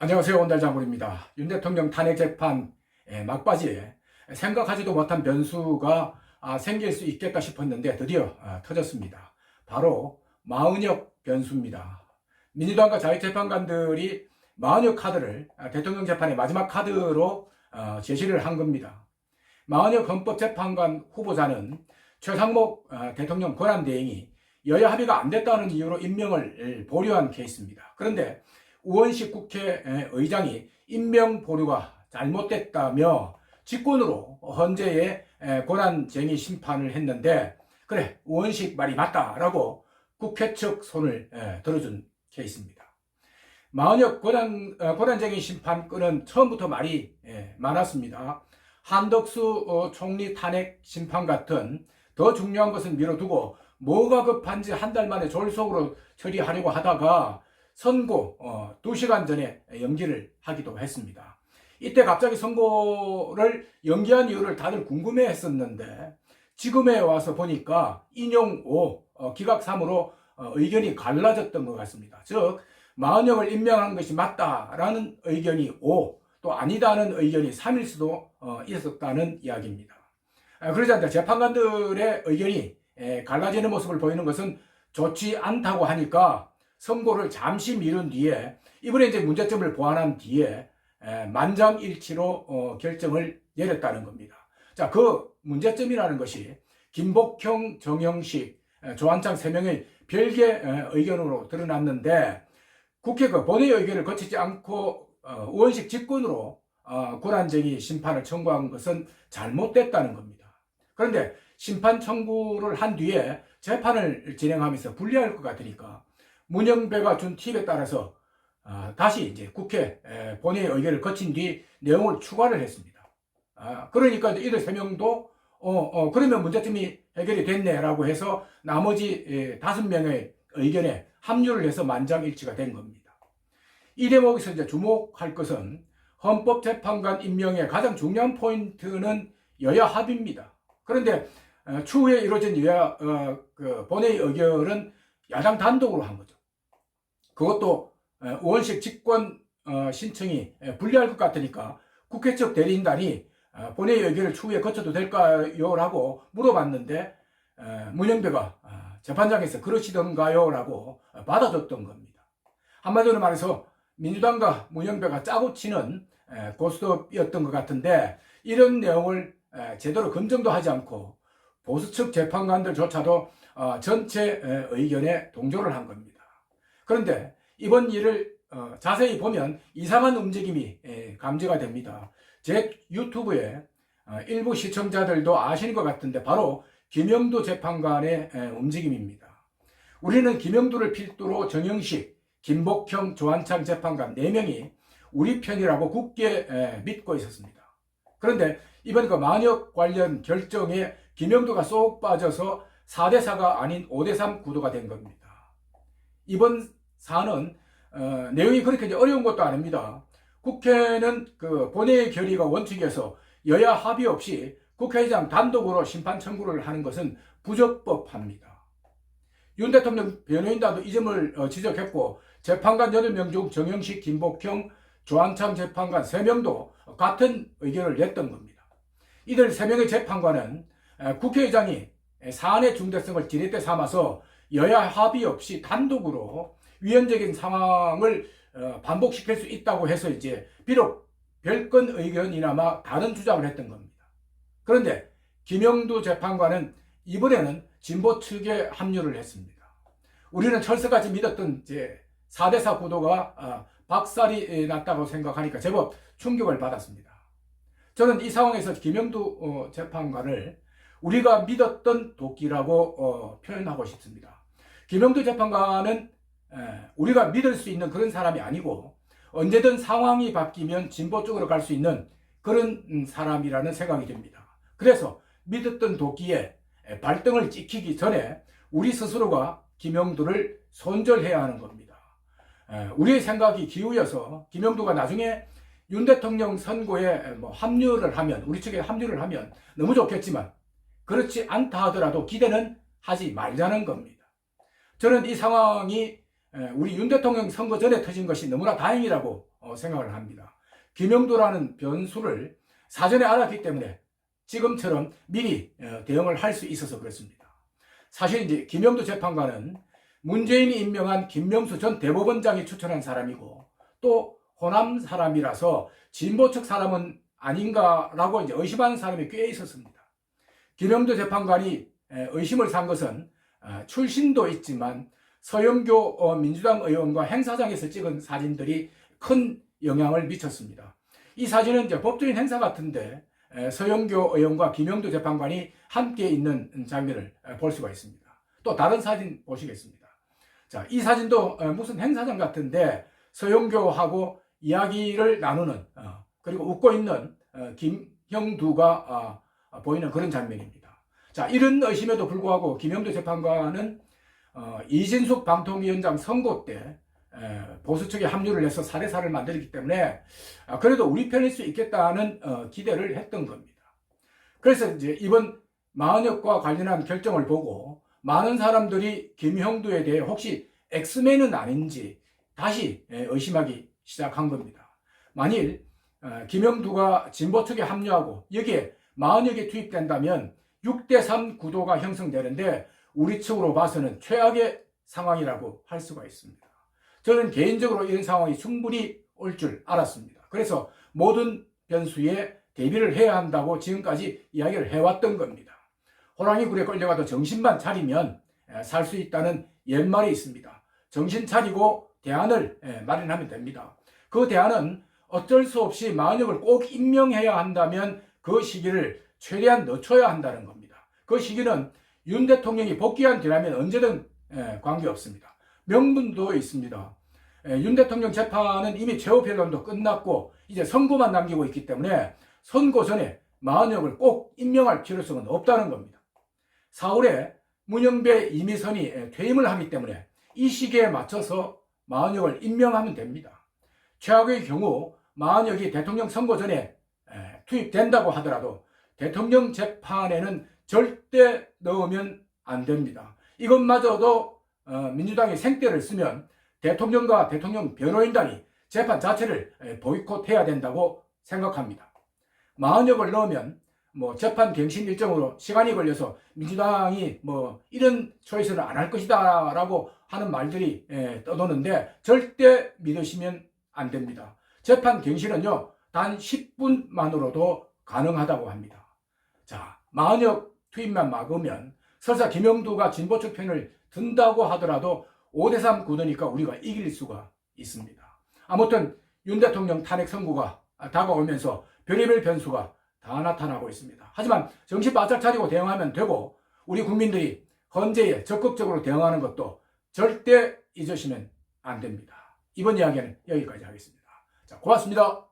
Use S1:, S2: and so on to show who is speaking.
S1: 안녕하세요. 원달 장군입니다. 윤 대통령 탄핵 재판 예, 막바지에 생각하지도 못한 변수가 아, 생길 수 있겠다 싶었는데 드디어 아, 터졌습니다. 바로 마은혁 변수입니다. 민주당과 자유재판관들이 마은혁 카드를 아, 대통령 재판의 마지막 카드로 어, 제시를 한 겁니다. 마은혁 헌법재판관 후보자는 최상목 아, 대통령 권한대행이 여야 합의가 안 됐다는 이유로 임명을 보류한 케이스입니다. 그런데 우원식 국회의장이 임명 보류가 잘못됐다며 직권으로 헌재에 권한쟁의 심판을 했는데 그래 우원식 말이 맞다라고 국회 측 손을 들어준 케이스입니다. 마은혁 권한, 어, 권한쟁의 심판권은 처음부터 말이 많았습니다. 한덕수 어, 총리 탄핵 심판 같은 더 중요한 것은 미뤄두고 뭐가 급한지 한 달 만에 졸속으로 처리하려고 하다가 선고 어, 2시간 전에 연기를 하기도 했습니다. 이때 갑자기 선고를 연기한 이유를 다들 궁금해 했었는데 지금에 와서 보니까 인용 5, 어, 기각 3으로 어, 의견이 갈라졌던 것 같습니다. 즉, 마은영을 임명한 것이 맞다라는 의견이 5, 또 아니다는 의견이 3일 수도 어, 있었다는 이야기입니다. 아, 그러지 않다 재판관들의 의견이 에, 갈라지는 모습을 보이는 것은 좋지 않다고 하니까 선고를 잠시 미룬 뒤에 이번에 이제 문제점을 보완한 뒤에 에, 만장일치로 어, 결정을 내렸다는 겁니다. 자, 그 문제점이라는 것이 김복형, 정영식, 에, 조한창 세 명의 별개 에, 의견으로 드러났는데 국회 그 본회의 의견을 거치지 않고 어, 의원식 직권으로 어, 권한쟁의 심판을 청구한 것은 잘못됐다는 겁니다. 그런데 심판 청구를 한 뒤에 재판을 진행하면서 불리할 것 같으니까 문영배가 준 팁에 따라서 아, 다시 이제 국회 에, 본회의 의견을 거친 뒤 내용을 추가를 했습니다. 아, 그러니까 이들 세 명도 어, 어, 그러면 문제점이 해결이 됐네라고 해서 나머지 에, 다섯 명의 의견에 합류를 해서 만장일치가 된 겁니다. 이 대목에서 이제 주목할 것은 헌법재판관 임명의 가장 중요한 포인트는 여야 합의입니다. 그런데 어, 추후에 이루어진 여야 어, 그 본회의 의결은 야당 단독으로 한 거죠. 그것도 어, 의원식 직권 어, 신청이 불리할 것 같으니까 국회 측 대리인단이 어, 본회의 의결을 추후에 거쳐도 될까요? 라고 물어봤는데 어, 문영배가 어, 재판장에서 그러시던가요? 라고 받아줬던 겁니다. 한마디로 말해서 민주당과 문영배가 짜고 치는 에, 고스톱이었던 것 같은데 이런 내용을 에, 제대로 검증도 하지 않고 보수 측 재판관들조차도 어, 전체 에, 의견에 동조를 한 겁니다. 그런데 이번 일을 어, 자세히 보면 이상한 움직임이 에, 감지가 됩니다. 제 유튜브에 어, 일부 시청자들도 아시는 것 같은데 바로 김영도 재판관의 에, 움직임입니다. 우리는 김영도를 필두로 정영식, 김복형, 조한창 재판관 4명이 우리 편이라고 굳게 에, 믿고 있었습니다. 그런데 이번 그 만역 관련 결정에 김영도가 쏙 빠져서 4대4가 아닌 5대3 구도가 된 겁니다. 이번 사안은 어, 내용이 그렇게 어려운 것도 아닙니다. 국회는 그 본회의 결의가 원칙에서 여야 합의 없이 국회의장 단독으로 심판 청구를 하는 것은 부적법합니다. 윤 대통령 변호인단도 이 점을 어, 지적했고 재판관 8명 중 정영식, 김복형, 조한창 재판관 3명도 같은 의견을 냈던 겁니다. 이들 3명의 재판관은 국회의장이 사안의 중대성을 지렛대 삼아서 여야 합의 없이 단독으로 위헌적인 상황을 어, 반복시킬 수 있다고 해서 이제 비록 별건 의견이나마 다른 주장을 했던 겁니다. 그런데 김영두 재판관은 이번에는 진보 측에 합류를 했습니다. 우리는 철석같이 믿었던 이제 4대4 구도가 어, 박살이 났다고 생각하니까 제법 충격을 받았습니다. 저는 이 상황에서 김영두 어, 재판관을 우리가 믿었던 도끼라고 표현하고 싶습니다. 김영두 재판관은 우리가 믿을 수 있는 그런 사람이 아니고 언제든 상황이 바뀌면 진보 쪽으로 갈 수 있는 그런 음, 사람이라는 생각이 듭니다. 그래서 믿었던 도끼에 발등을 찍히기 전에 우리 스스로가 김영두를 손절해야 하는 겁니다. 우리의 생각이 기울여서 김영두가 나중에 윤 대통령 선거에 뭐 합류를 하면 우리 측에 합류를 하면 너무 좋겠지만 그렇지 않다 하더라도 기대는 하지 말자는 겁니다. 저는 이 상황이 우리 윤 대통령 선거 전에 터진 것이 너무나 다행이라고 어, 생각을 합니다. 김영도라는 변수를 사전에 알았기 때문에 지금처럼 미리 어, 대응을 할 수 있어서 그렇습니다. 사실 이제 김영도 재판관은 문재인이 임명한 김명수 전 대법원장이 추천한 사람이고 또 호남 사람이라서 진보 측 사람은 아닌가라고 이제 의심하는 사람이 꽤 있었습니다. 김영도 재판관이 에, 의심을 산 것은 어, 출신도 있지만 서영교 어, 민주당 의원과 행사장에서 찍은 사진들이 큰 영향을 미쳤습니다. 이 사진은 이제 법적인 행사 같은데 에, 서영교 의원과 김영도 재판관이 함께 있는 장면을 에, 볼 수가 있습니다. 또 다른 사진 보시겠습니다. 자, 이 사진도 어, 무슨 행사장 같은데 서영교하고 이야기를 나누는 어, 그리고 웃고 있는 어, 김형두가 어, 보이는 그런 장면입니다. 자, 이런 의심에도 불구하고 김영도 재판관은 어, 이진숙 방통위원장 선거 때 에, 보수 측에 합류를 해서 사례사를 만들기 때문에 아, 그래도 우리 편일 수 있겠다는 어, 기대를 했던 겁니다. 그래서 이제 이번 마흔역과 관련한 결정을 보고 많은 사람들이 김형두에 대해 혹시 엑스맨은 아닌지 다시 에, 의심하기 시작한 겁니다. 만일 어, 김형두가 진보 측에 합류하고 여기에 마흔역이 투입된다면 6대3 구도가 형성되는데 우리 측으로 봐서는 최악의 상황이라고 할 수가 있습니다. 저는 개인적으로 이런 상황이 충분히 올 줄 알았습니다. 그래서 모든 변수에 대비를 해야 한다고 지금까지 이야기를 해왔던 겁니다. 호랑이 굴에 끌려가도 정신만 차리면 살 수 있다는 옛말이 있습니다. 정신 차리고 대안을 에, 마련하면 됩니다. 그 대안은 어쩔 수 없이 마흔역을 꼭 임명해야 한다면 그 시기를 최대한 늦춰야 한다는 겁니다. 그 시기는 윤 대통령이 복귀한 뒤라면 언제든 에, 관계없습니다. 명분도 있습니다. 에, 윤 대통령 재판은 이미 최후 변론도 끝났고 이제 선고만 남기고 있기 때문에 선고 전에 마흔역을 꼭 임명할 필요성은 없다는 겁니다. 4월에 문영배 이미선이 에, 퇴임을 하기 때문에 이 시기에 맞춰서 마흔역을 임명하면 됩니다. 최악의 경우 마흔역이 대통령 선거 전에 에, 투입된다고 하더라도 대통령 재판에는 절대 넣으면 안 됩니다. 이것마저도 어, 민주당이 생떼를 쓰면 대통령과 대통령 변호인단이 재판 자체를 에, 보이콧해야 된다고 생각합니다. 마흔역을 넣으면 뭐 재판 갱신 일정으로 시간이 걸려서 민주당이 뭐 이런 초이스를 안 할 것이다 라고 하는 말들이 에, 떠도는데 절대 믿으시면 안 됩니다. 재판 갱신은요 단 10분만으로도 가능하다고 합니다. 자 마흔역 투입만 막으면 설사 김영두가 진보 측 편을 든다고 하더라도 5대3 구도니까 우리가 이길 수가 있습니다. 아무튼 윤 대통령 탄핵 선고가 다가오면서 별의별 변수가 다 나타나고 있습니다. 하지만 정신 바짝 차리고 대응하면 되고 우리 국민들이 헌재에 적극적으로 대응하는 것도 절대 잊으시면 안 됩니다. 이번 이야기는 여기까지 하겠습니다. 자, 고맙습니다.